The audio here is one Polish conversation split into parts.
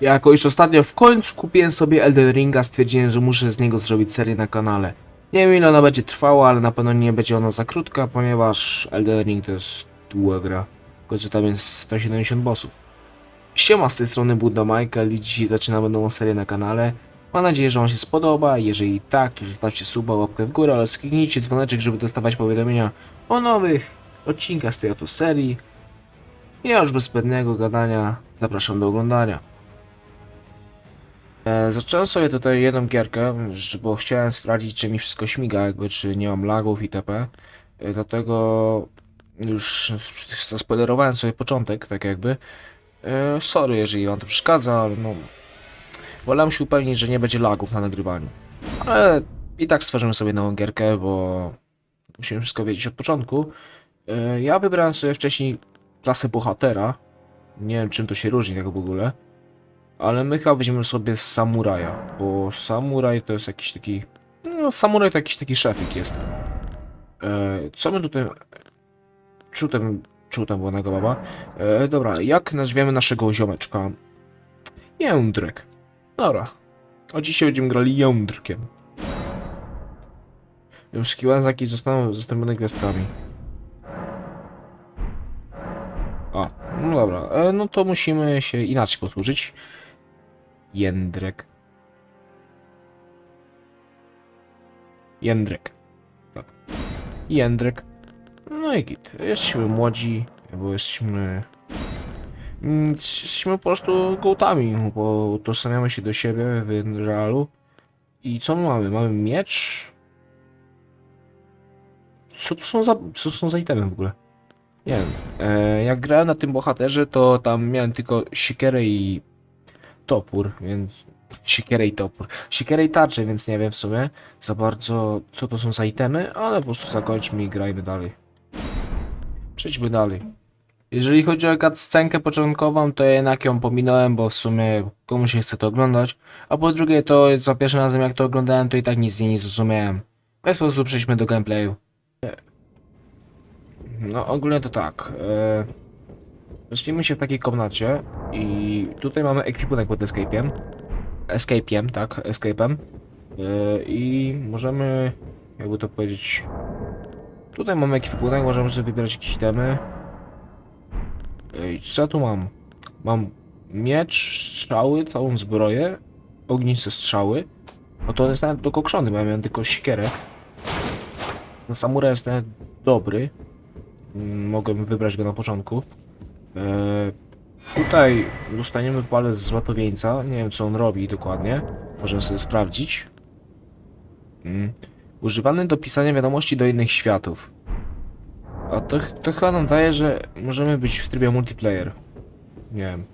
Jako już ostatnio w końcu kupiłem sobie Elden Ringa, stwierdziłem, że muszę z niego zrobić serię na kanale. Nie wiem ile ona będzie trwała, ale na pewno nie będzie ona za krótka, ponieważ Elden Ring to jest długa gra. W końcu tam jest 170 bossów. Siema, z tej strony Buddha Michael i dzisiaj zaczynamy nową serię na kanale. Mam nadzieję, że wam się spodoba, jeżeli tak, to zostawcie suba, łapkę w górę oraz kliknijcie dzwoneczek, żeby dostawać powiadomienia o nowych odcinkach z tej oto serii. I już bez zbędnego gadania zapraszam do oglądania. E, zacząłem sobie tutaj jedną gierkę, bo chciałem sprawdzić, czy mi wszystko śmiga, jakby czy nie mam lagów itp. E, dlatego już zaspoilerowałem sobie początek, tak jakby. E, sorry, jeżeli wam to przeszkadza, ale no... Wolałem się upewnić, że nie będzie lagów na nagrywaniu. Ale i tak stworzymy sobie nową gierkę, bo musimy wszystko wiedzieć od początku. Ja wybrałem sobie wcześniej klasę bohatera. Nie wiem czym to się różni tak w ogóle. Ale my chyba weźmiemy sobie samuraja, bo samuraj to jest jakiś taki... No, samuraj to jakiś taki szefik jest. E, co my tutaj... Czutem... Czutem była naga baba. E, dobra, jak nazwiemy naszego ziomeczka? Jędrek. Dobra. O dzisiaj będziemy grali Jędrkiem. Znaki zostaną zastąpione gwiazdkami. A, no dobra, e, no to musimy się inaczej posłużyć. Jędrek. Jędrek. Jędrek. No i git. Jesteśmy młodzi, bo jesteśmy... Mm, Jesteśmy po prostu gołtami, bo utożsamiamy się do siebie w realu. I co my mamy? Mamy miecz? Co to są za, co są za itemy w ogóle? Nie wiem. E, jak grałem na tym bohaterze, to tam miałem tylko siekierę i topór, więc... Siekierę i topór. Siekierę i tarczę, więc nie wiem w sumie za bardzo, co to są za itemy, ale po prostu zakończmy i grajmy dalej. Przejdźmy dalej. Jeżeli chodzi o cutscenkę początkową, to jednak ją pominąłem, bo w sumie komuś nie chce to oglądać. A po drugie, to za pierwszym razem jak to oglądałem, to i tak nic z niej nie zrozumiałem. Ten sposób przejdźmy do gameplayu. No ogólnie to tak. E, Respimy się w takiej komnacie i tutaj mamy ekwipunek pod escape'iem. Escape'iem, tak, escape'em. E, I możemy, jakby to powiedzieć... Tutaj mamy ekwipunek, możemy sobie wybierać jakieś itemy. Ej, co ja tu mam? Mam miecz, strzały, całą zbroję, ogniste strzały. No to on jest nawet dokokszony, bo ja miałem tylko siekierę. No samuraj jest nawet dobry. Mm, Mogłem wybrać go na początku. Eee, tutaj dostaniemy palec z złotowieńca. Nie wiem co on robi dokładnie. Możemy sobie sprawdzić. Mm. Używany do pisania wiadomości do innych światów. A to, to chyba nam daje, że możemy być w trybie multiplayer. Nie wiem.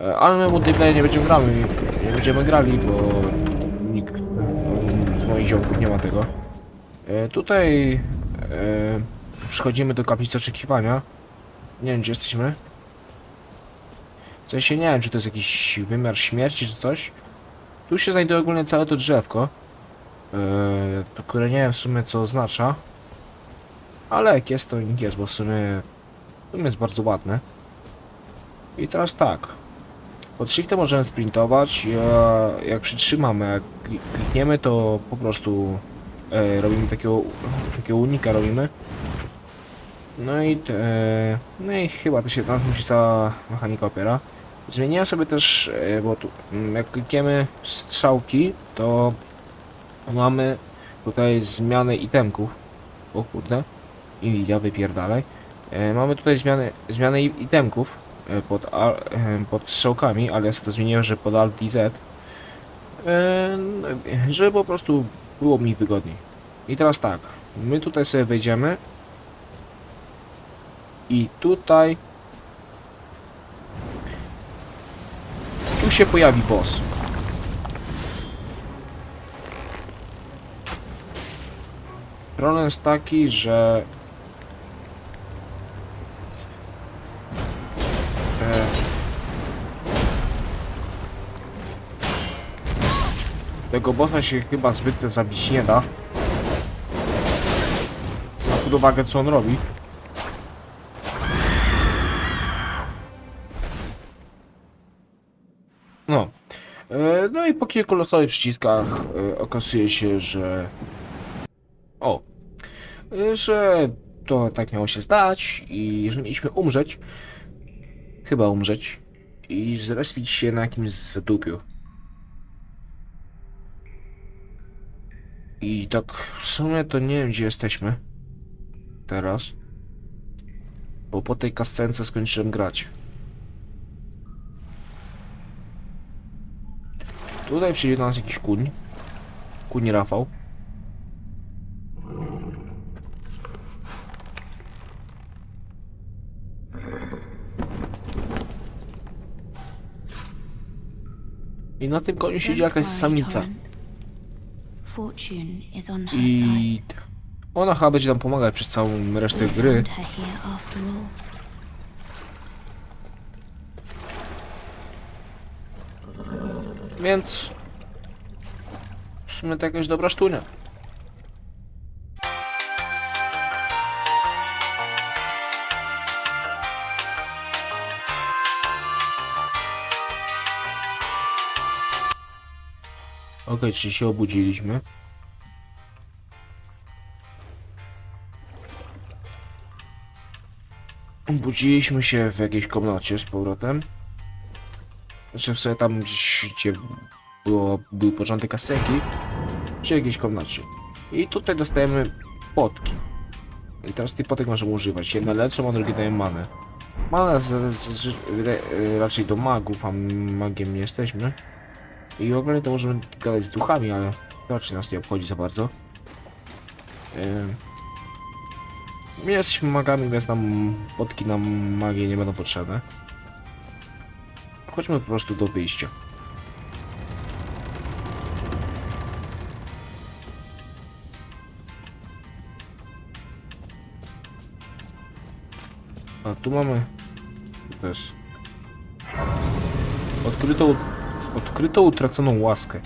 E, Ale my multiplayer nie będziemy grali, nie będziemy grali, bo nikt z moich ziomków nie ma tego. E, Tutaj e, przychodzimy do kaplicy oczekiwania. Nie wiem gdzie jesteśmy. W sensie nie wiem czy to jest jakiś wymiar śmierci czy coś. Tu się znajduje ogólnie całe to drzewko. To które nie wiem w sumie co oznacza. Ale jak jest to nikt jest, bo w sumie, w sumie jest bardzo ładne. I teraz tak. Pod shiftem możemy sprintować. Ja, jak przytrzymamy, jak klik- klikniemy, to po prostu e, robimy takiego, takiego unika robimy. No i, no i chyba to się, na tym się cała mechanika opiera. Zmieniłem sobie też, e, bo tu, mm, jak klikniemy strzałki, to mamy tutaj zmianę itemków. O kurde. Nvidia, wypierdalaj. E, mamy tutaj zmiany, zmiany itemków e, pod, pod strzałkami, ale ja sobie to zmieniłem, że pod Alt i Z. No, żeby po prostu było mi wygodniej. I teraz tak, my tutaj sobie wejdziemy i tutaj tu się pojawi boss. Problem jest taki, że e, tego bossa się chyba zbyt zabić nie da. Na pod uwagę co on robi. No. E, No i po kilku losowych przyciskach e, okazuje się, że... O. E, Że to tak miało się stać i że mieliśmy umrzeć. Chyba umrzeć. I zrespić się na jakimś zadupiu. I tak w sumie to nie wiem gdzie jesteśmy. Teraz. Bo po tej kascence skończyłem grać. Tutaj przyjdzie do nas jakiś kuń. Kuń Rafał. I na tym koniu siedzi jakaś samica. I ona chyba będzie nam pomagać przez całą resztę gry. Więc w sumie to jakaś dobra sztunia. Okej, czyli się obudziliśmy. Obudziliśmy się w jakiejś komnacie z powrotem. W sumie tam gdzieś, gdzie było, był początek aseki, przy jakiejś komnacie. I tutaj dostajemy potki. I teraz tych potek możemy używać. Jedna leczą, a drugie dają manę. Mana z, z, z, re- raczej do magów, a magiem nie jesteśmy. I ogólnie to możemy gadać z duchami, ale to raczej nas nie obchodzi za bardzo. Ym. My jesteśmy magami, więc nam potki na magię nie będą potrzebne. Chodźmy po prostu do wyjścia. A tu mamy... Jest? Odkryto... Odkryto utraconą łaskę.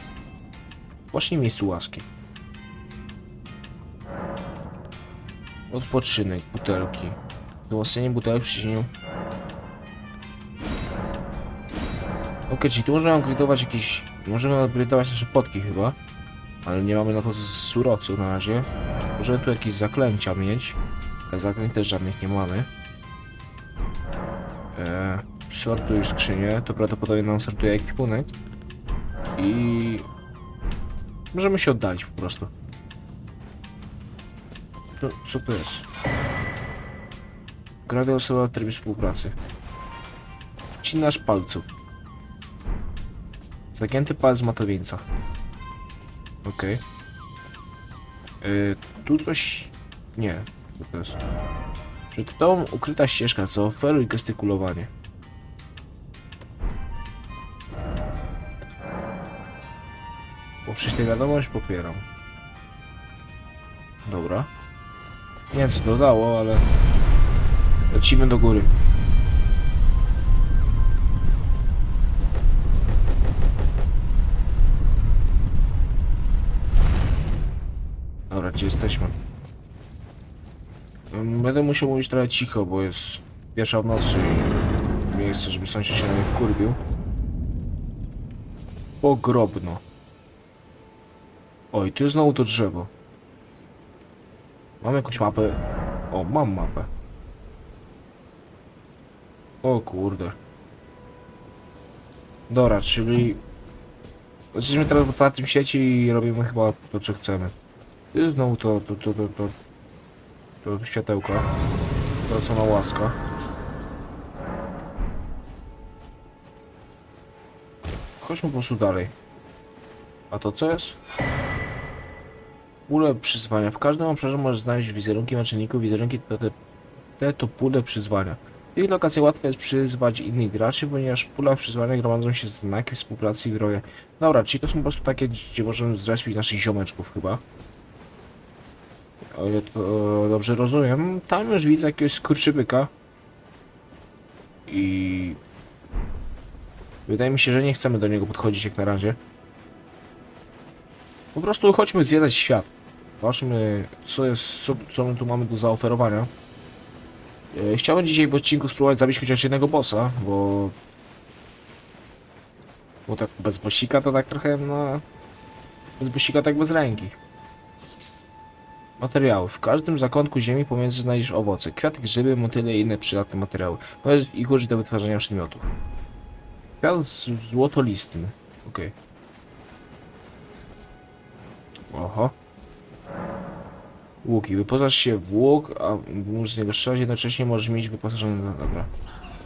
Właśnie miejscu łaski. Odpoczynek, butelki. Wzmocnienie butelek w Okej, czyli tu możemy upgrade'ować jakieś... Możemy upgrade'ować nasze potki chyba. Ale nie mamy na to surowców na razie. Możemy tu jakieś zaklęcia mieć. Ale zaklęć też żadnych nie mamy. Eee, sortuj skrzynię. To prawdopodobnie nam sortuje ekwipunek. I... Możemy się oddalić po prostu. Co, co to jest? Gra osoba w trybie współpracy. Cinasz palców. Zagięty palec matowieńca. Okej. Yy, tu coś... Nie. To jest? Przed tobą ukryta ścieżka, zaoferuj gestykulowanie. Poprzez tę wiadomość popieram. Dobra. Nie wiem co to dało, ale... Lecimy do góry. Gdzie jesteśmy? Będę musiał mówić trochę cicho, bo jest pierwsza w nocy i nie chcę, żeby sąsiad się na mnie wkurwił. Pogrobno. Oj, tu jest znowu to drzewo. Mam jakąś mapę. O, mam mapę. O kurde. Dobra, czyli... Jesteśmy teraz w otwartym świecie i robimy chyba to, co chcemy. Znowu to, to, to, to, to, to światełko. Łaska. Chodźmy po prostu dalej. A to co jest? Pule przyzwania. W każdym obszarze możesz znaleźć wizerunki męczenników. Wizerunki to te, te to pule przyzwania. W ich lokacji łatwo jest przyzwać innych graczy, ponieważ w pulach przyzwania gromadzą się znaki współpracy i wroje. Dobra, czyli to są po prostu takie, gdzie możemy zrespić naszych ziomeczków chyba. O ile to dobrze rozumiem, tam już widzę jakiegoś skurczybyka. I... Wydaje mi się, że nie chcemy do niego podchodzić jak na razie. Po prostu chodźmy zwiedzać świat. Zobaczmy, co jest, co, co my tu mamy do zaoferowania. E, Chciałem dzisiaj w odcinku spróbować zabić chociaż jednego bossa, bo... Bo tak bez bosika to tak trochę, no... Bez bosika tak bez ręki. Materiały. W każdym zakątku ziemi pomiędzy znajdziesz owoce, kwiaty, grzyby, motyle i inne przydatne materiały. Możesz ich użyć do wytwarzania przedmiotów. Kwiat złotolistny. Okej. Oho. Łuki. Wyposaż się w łuk, a z niego strzelać, jednocześnie możesz mieć wyposażony... Dobra.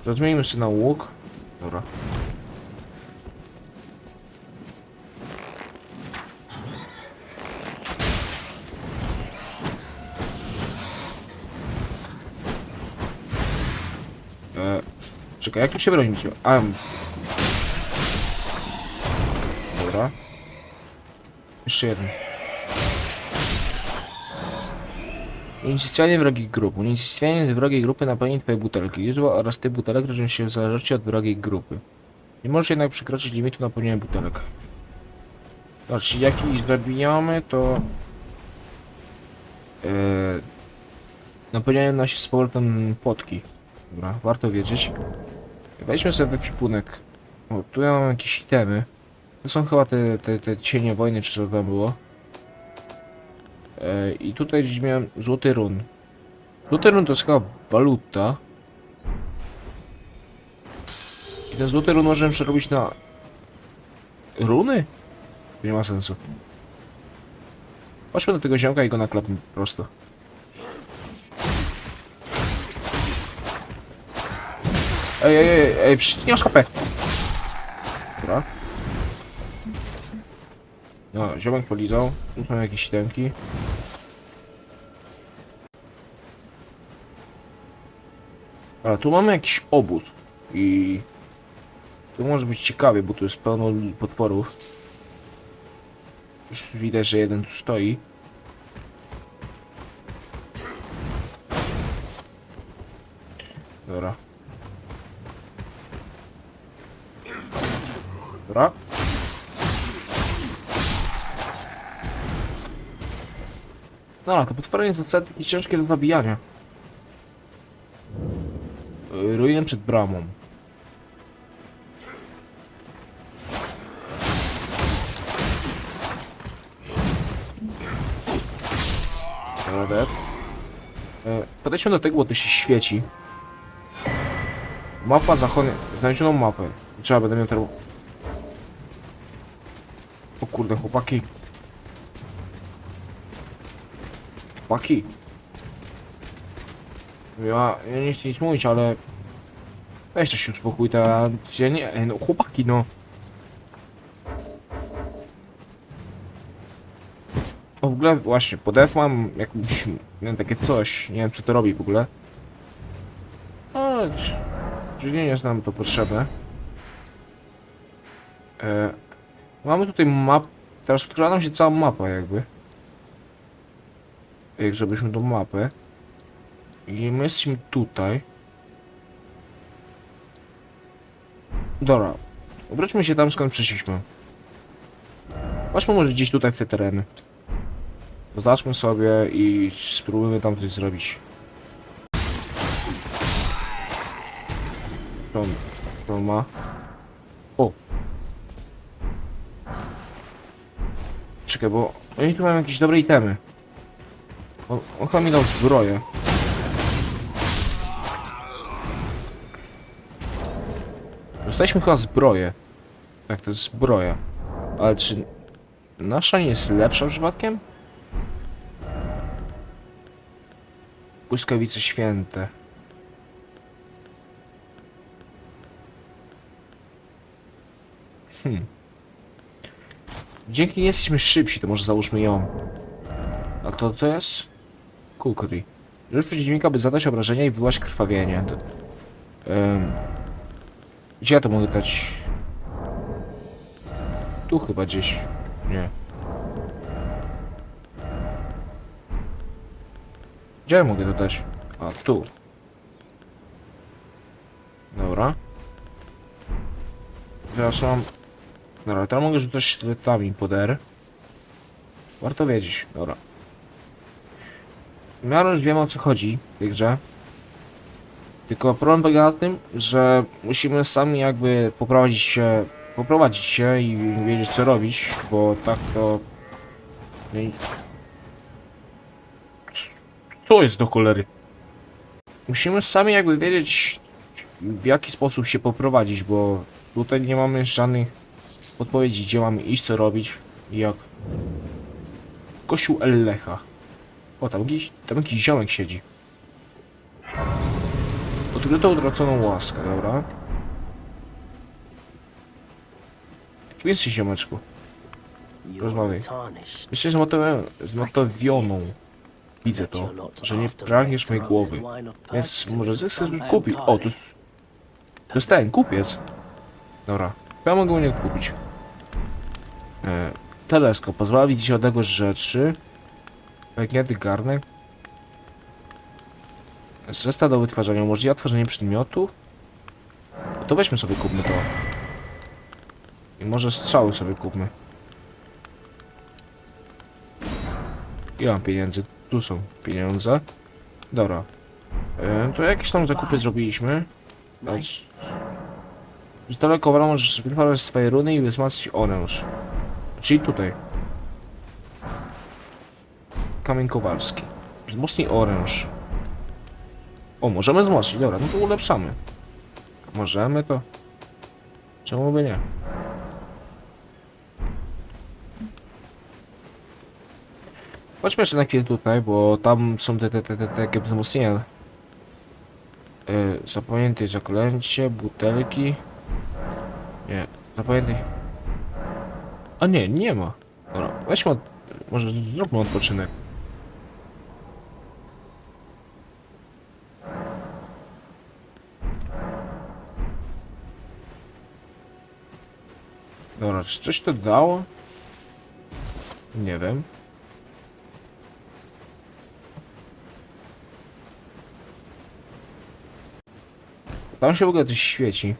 To zmienimy sobie na łuk. Dobra. Czekaj, jak tu się bronić? A, m. Dobra. Jeszcze jeden. Unicestwianie wrogich grup. Unicestwianie wrogiej grupy napełni twoje butelki. Liczba oraz typ butelek różnią się w zależności od wrogiej grupy. Nie możesz jednak przekroczyć limitu napełnienia butelek. Znaczy, jakiś zabinie mamy, to... Yy, napełniają nas z powrotem płotki. Dobra, warto wiedzieć. Weźmy sobie wyfipunek. O, tu ja mam jakieś itemy. To są chyba te, te, te cienie wojny, czy co tam było. E, I tutaj gdzieś miałem złoty run. Złoty run to jest chyba waluta. I ten złoty run możemy przerobić na... Runy? To nie ma sensu. Chodźmy do tego ziomka i go naklapmy prosto. Ej, ej, ej, ej, nie masz HP. Dobra. No, ziomek polizał. Tu są jakieś temki. A tu mamy jakiś obóz. I... Tu może być ciekawie, bo tu jest pełno potworów. Już widać, że jeden tu stoi. Potwory są wcale takie ciężkie do zabijania. Y, Ruiny przed bramą. E, Podejdźmy do tego, bo to się świeci. Mapa zachodnia. Znaleziono mapę. Trzeba będę miał teraz. O kurde, chłopaki. Chłopaki. Ja, ja nie chcę nic mówić, ale... Weź się uspokój, ta... Ja nie... No, chłopaki, no. O, w ogóle właśnie, pod F mam jakąś... Nie wiem, takie coś. Nie wiem, co to robi w ogóle. Ale... Czyli nie jest nam to potrzebne. E, mamy tutaj map... Teraz odkryła nam się cała mapa jakby. Jak zrobiliśmy tą mapę. I my jesteśmy tutaj. Dobra. Wróćmy się tam skąd przyszliśmy. Chodźmy może gdzieś tutaj w te tereny. Zobaczmy sobie i spróbujmy tam coś zrobić. Co on, co on ma? O! Czekaj, bo oni tu mają jakieś dobre itemy. On, on chyba mi dał zbroję. Dostaliśmy chyba zbroję. Tak, to jest zbroja. Ale czy nasza nie jest lepsza przypadkiem? Błyskawice święte. Hmm. Dzięki niej jesteśmy szybsi, to może załóżmy ją. A to co jest? Kukri. Już przeciwnika, by zadać obrażenia i wywołać krwawienie. To... Gdzie ja to mogę dać? Tu chyba gdzieś. Nie. Gdzie ja mogę to dać? A, tu. Dobra. Teraz mam... Dobra, teraz mogę rzucać sztyletami pod R. Warto wiedzieć, dobra. W miarę już wiemy o co chodzi w tej grze. Tylko problem polega na tym, że musimy sami jakby poprowadzić się poprowadzić się i wiedzieć co robić, bo tak to... No Co jest do cholery? Musimy sami jakby wiedzieć w jaki sposób się poprowadzić, bo tutaj nie mamy żadnych odpowiedzi, gdzie mamy iść, co robić i jak. Kościół Ellecha. O, tam jakiś, tam jakiś ziomek siedzi. Odkryto utraconą łaskę, dobra. Kim jesteś, ziomeczku? Rozmawiaj. Myślę, że zmatowioną. Widzę to, że nie pragniesz mojej głowy. Więc może zechcesz kupić. O, to jest... To jest ten, kupiec. Dobra, ja mogę u niego kupić. E, teleskop pozwala widzieć odległe rzeczy. Pęknięty garnek. Zestaw do wytwarzania. Umożliwia tworzenie przedmiotów. No to weźmy sobie, kupmy to. I może strzały sobie kupmy. Ile mam pieniędzy? Tu są pieniądze. Dobra. E, to jakieś tam zakupy zrobiliśmy. Z, z daleko możesz wytwarzać swoje runy i wzmacniać oręż. Czyli tutaj. Kamień Kowalski. Wzmocnij oręż. O, możemy wzmocnić. Dobra, no to ulepszamy. Możemy to. Czemu by nie? Chodźmy jeszcze na chwilę tutaj, bo tam są te, te, te, te, te wzmocnienia. Yy, zapamiętaj zaklęcie, butelki. Nie, zapamiętaj. A nie, nie ma. Dobra, weźmy od... Może zróbmy odpoczynek. Dobra, czy coś to dało? Nie wiem. Tam się w ogóle coś świeci.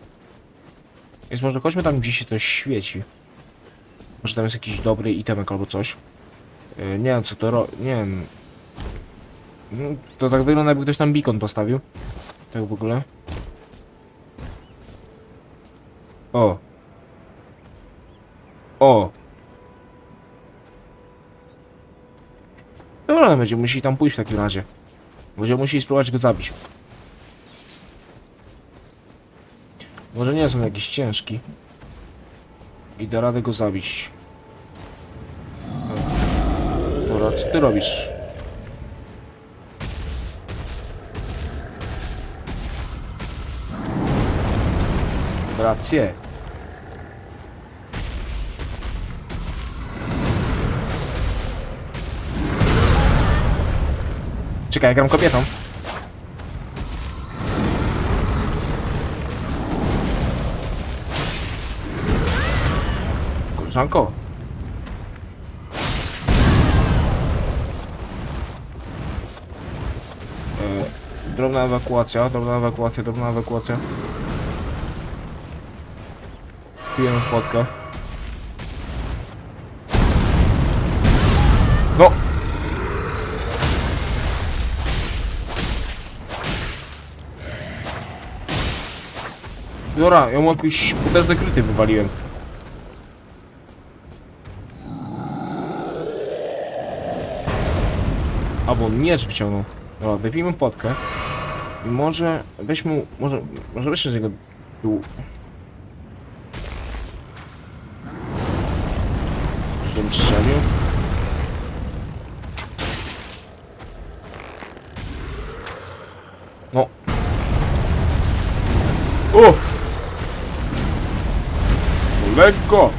Więc może chodźmy tam, gdzie się to świeci. Może tam jest jakiś dobry itemek albo coś. Yy, nie wiem co to ro... nie wiem. No, to tak wygląda jakby ktoś tam beacon postawił. Tak w ogóle. O. O. Dobra, będziemy musieli tam pójść w takim razie. Będziemy musieli spróbować go zabić. Może nie są jakiś ciężki. I da radę go zabić. Dobra, co ty robisz? Rację. Czekaj, ja gram kobietą. Koleżanko. E, drobna ewakuacja, drobna ewakuacja, drobna ewakuacja. Pijemy wodkę. No! Dobra, ja mu jakieś potężne kryty wywaliłem. Albo miecz wyciągnął. Dobra, wypijmy potkę. I może weźmy, może, może weźmy z niego dół. Żebym strzelił. No. O! go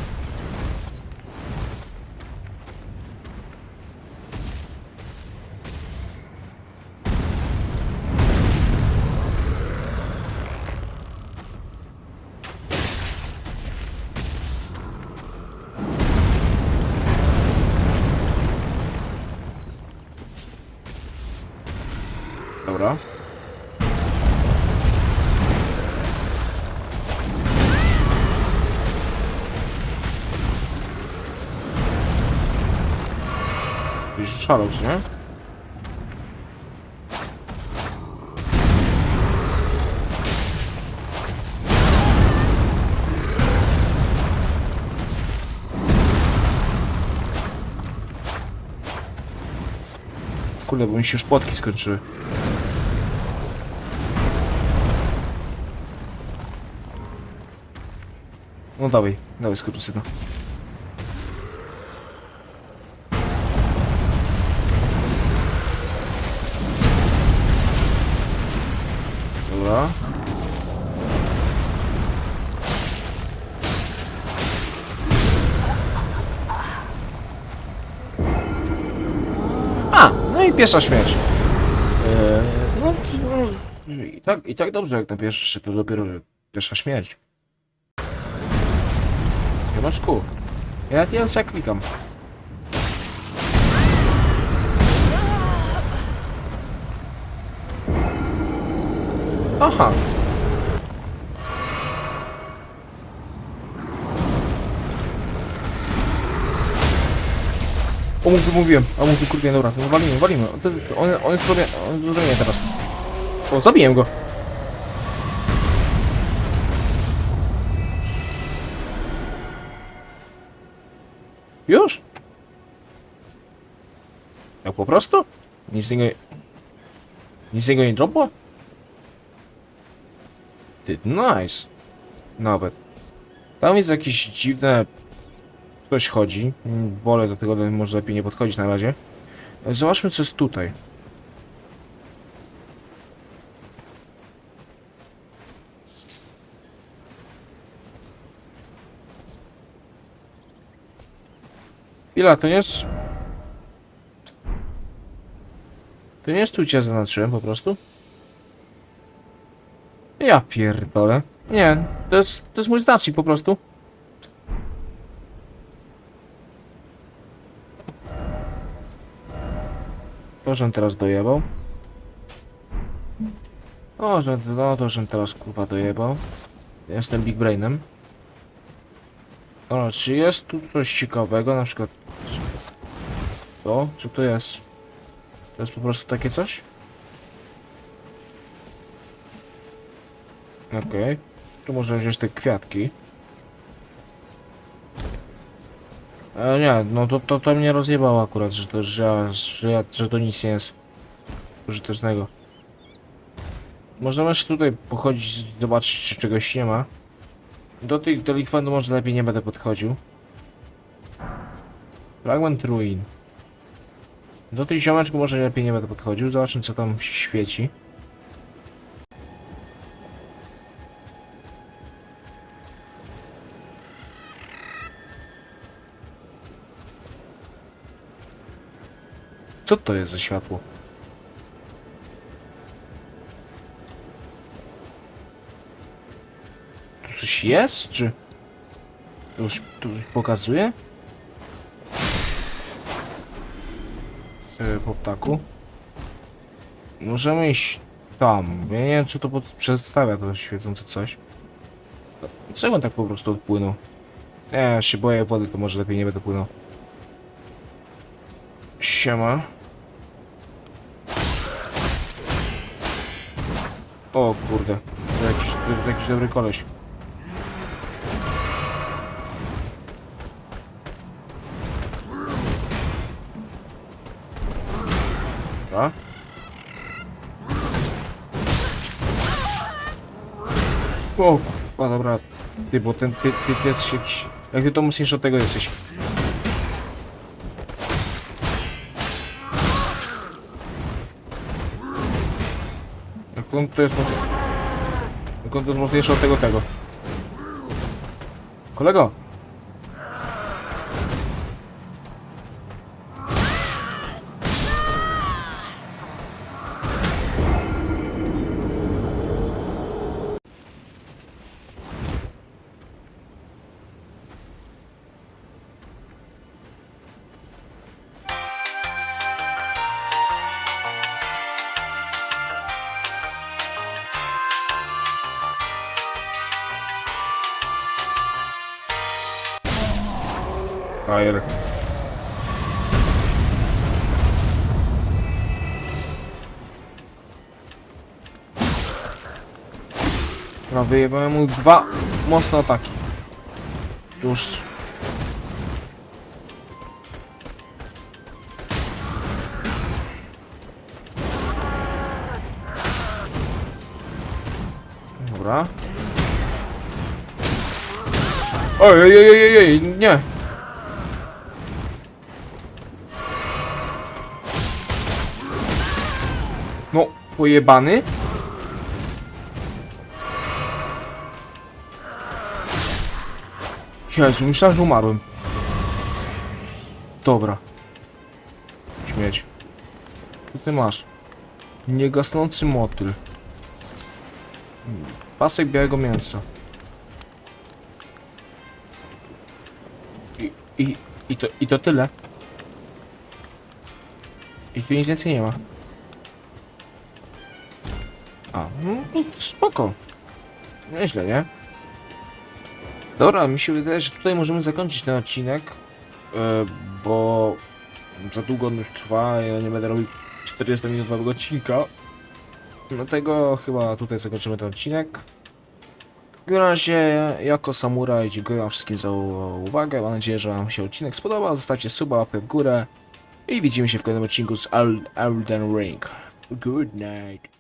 Jakiś szaleć, nie? Kule, bo mi się już płatki skończyły. No dawaj, dawaj skorzysta. A, i pierwsza śmierć. Eee, no, no, i, tak, I tak dobrze jak na pierwszy, to dopiero pierwsza śmierć. Jonaczku, ja ja sobie klikam. Aha. O, mówię, mówiłem, a mówię, kurde, dobra, walimy, walimy. On, on jest zrobię, on zrobię teraz. O, zabiję go. Już? Jak po prostu? Nic z niego... Nic z niego nie dropło? Ty, nice. Nawet. Tam jest jakieś dziwne... Ktoś chodzi. Mm, Wolę do tego może lepiej nie podchodzić na razie. Zobaczmy co jest tutaj. Ile to jest... To nie jest tu cię zaznaczyłem po prostu? Ja pierdolę. Nie, to jest, to jest mój znacznik po prostu. To, żem teraz dojebał. O, że, no to, teraz kurwa dojebał. Jestem Big Brainem. O, czy jest tu coś ciekawego, na przykład... To? Co to jest? To jest po prostu takie coś? Okej. Tu można wziąć te kwiatki. E, nie, no to, to, to mnie rozjebało akurat, że to, że, że, że to nic nie jest użytecznego. Można jeszcze tutaj pochodzić, zobaczyć czy czegoś nie ma. Do tych delikwentów może lepiej nie będę podchodził. Fragment ruin. Do tych ziomeczków może lepiej nie będę podchodził, zobaczmy co tam się świeci. Co to jest za światło? Tu coś jest, czy... Tu coś, tu coś pokazuje? Yy, po ptaku. Możemy iść tam. Ja nie wiem, co to pod... przedstawia, to świecące coś. Czego on tak po prostu odpłynął? Nie, ja się boję wody, to może lepiej nie będę płynął. Siema. O kurde, to jakiś, to jakiś dobry koleś. Dobra. O kurwa, dobra. Ty, bo ten, ty, ty, ty jakiś... Jak ty to mocniejszy od tego jesteś. On to jest on to jest mocniejszy od tego tego. Kolego! frajer. No wyjebałem mu dwa mocne ataki. Już. Dobra. Oj, oj, oj, oj, oj, nie. Pojebany. Jezu, myślałem, że umarłem. Dobra. Śmieć. Co ty masz? Niegasnący motyl. Pasek białego mięsa. I, i, i, to, I to tyle. I tu nic więcej nie ma. Spoko. Nieźle, nie? Dobra, mi się wydaje, że tutaj możemy zakończyć ten odcinek, e, bo za długo on już trwa, ja nie będę robił 40-minutowego odcinka. Dlatego chyba tutaj zakończymy ten odcinek. W razie, jako samuraj, dziękuję wszystkim za uwagę. Mam nadzieję, że wam się odcinek spodobał. Zostawcie suba, łapę w górę. I widzimy się w kolejnym odcinku z Elden Ring. Good night.